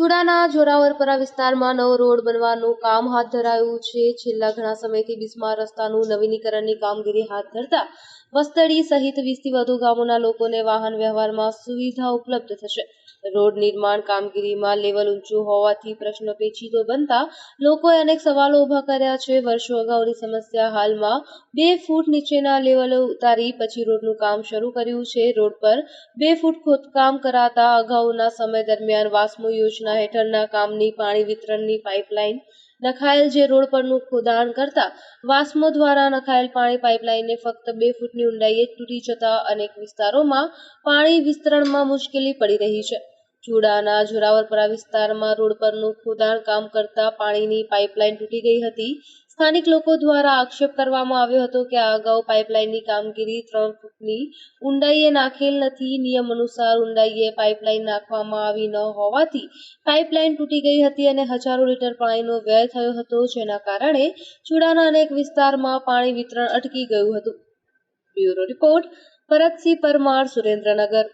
ચુડાના જોરાવરપરા વિસ્તારમાં નવો રોડ બનવાનું કામ હાથ ધરાયું છે. છેલ્લા ઘણા સમયથી બિસ્માર રસ્તાનું નવીનીકરણની કામગીરી હાથ ધરતા વસ્તડી સહિત વીસથી વધુ ગામોના લોકોને વાહન વ્યવહારમાં સુવિધા ઉપલબ્ધ થશે. રોડ નિર્માણ કામગીરીમાં લેવલ ઊંચું હોવાથી પ્રશ્ન પેચીદો બનતા લોકોએ અનેક સવાલો ઊભા કર્યા છે. વર્ષો અગાઉની સમસ્યા હાલમાં બે ફૂટ નીચેના લેવલે ઉતારી પછી રોડનું કામ શરૂ કર્યું છે. રોડ પર બે ફૂટ ખોદકામ કરાતા અગાઉના સમય દરમિયાન વાસ્મો યોજના હેઠળના કામની પાણી વિતરણની પાઇપલાઇન નખાયેલ જે રોડ પરનું ખોદાણ કરતા વાસ્મો દ્વારા નખાયેલ પાણી પાઇપલાઇનને ફક્ત બે ફૂટની ઊંડાઈએ તૂટી જતા અનેક વિસ્તારોમાં પાણી વિસ્તરણમાં મુશ્કેલી પડી રહી છે. ચુડાના જોરાવરપરા વિસ્તારમાં રોડ પરનું ખોદાણ કામ કરતા પાણીની પાઇપલાઇન તૂટી ગઈ હતી. સ્થાનિક લોકો દ્વારા આક્ષેપ કરવામાં આવ્યો હતો કે આ અગાઉ પાઇપલાઇનની કામગીરી ત્રણ ફૂટની ઊંડાઈએ નાખેલ નથી. નિયમ અનુસાર ઊંડાઈએ પાઇપલાઇન નાખવામાં આવી ન હોવાથી પાઇપલાઇન તૂટી ગઈ હતી અને હજારો લીટર પાણીનો વ્યય થયો હતો, જેના કારણે ચુડાના અનેક વિસ્તારમાં પાણી વિતરણ અટકી ગયું હતું. Bureau report, Bharatsinh Parmar, Surendranagar.